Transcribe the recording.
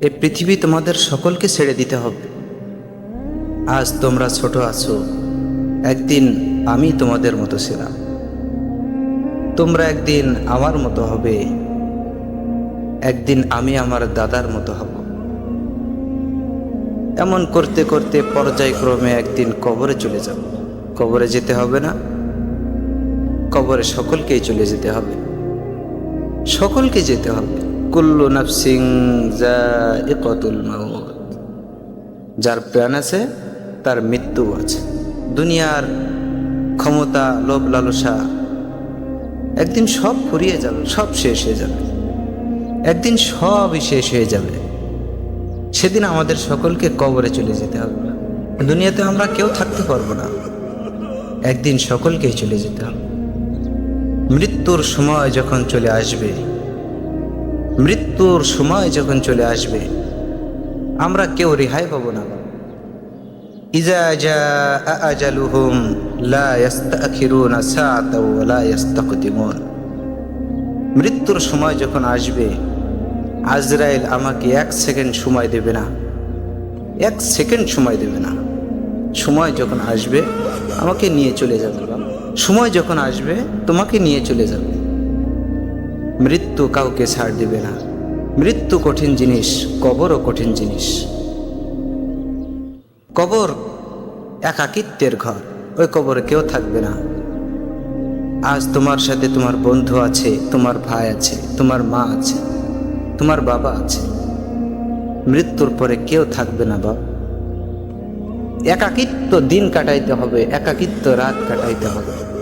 এই পৃথিবী তোমাদের সকলকে ছেড়ে দিতে হবে। আজ তোমরা ছোট আছো, একদিন আমি তোমাদের মতো ছিলাম। তোমরা একদিন আমার মতো হবে, একদিন আমি আমার দাদার মতো হব। এমন করতে করতে পর্যায়ক্রমে একদিন কবরে চলে যাব। কবরে যেতে হবে না, কবরে সকলকেই চলে যেতে হবে। সকলকে যেতে হবে। কুল্লু নাফসিং জাইকাতুল মাউত। যার প্রাণ আছে, তার মৃত্যু আছে। দুনিয়ার ক্ষমতা, লোভ, লালসা একদিন সব ফুরিয়ে যাবে, সব শেষ হয়ে যাবে। একদিন সবই শেষ হয়ে যাবে। সেদিন আমাদের সকলকে কবরে চলে যেতে হবে। দুনিয়াতে আমরা কেউ থাকতে পারব না। একদিন সকলকেই চলে যেতে হবে। মৃত্যুর সময় যখন চলে আসবে মৃত্যুর সময় যখন চলে আসবে, আমরা কেউ রেহাই পাবো না। ইজা লা লা মৃত্যুর সময় যখন আসবে, আজরাইল আমাকে এক সেকেন্ড সময় দেবে না। এক সেকেন্ড সময় দেবে না। সময় যখন আসবে, আমাকে নিয়ে চলে যাবে। সময় যখন আসবে, তোমাকে নিয়ে চলে যাবে। মৃত্যু কাউকে ছাড় দিবে না। মৃত্যু কঠিন জিনিস, কবরও কঠিন জিনিস। কবর একাকিত্বের ঘর, ওই কবরে কেউ থাকবে না। আজ তোমার সাথে তোমার বন্ধু আছে, তোমার ভাই আছে, তোমার মা আছে, তোমার বাবা আছে। মৃত্যুর পরে কেউ থাকবে না বাবা একাকিত্ব দিন কাটাইতে হবে, একাকিত্ব রাত কাটাইতে হবে।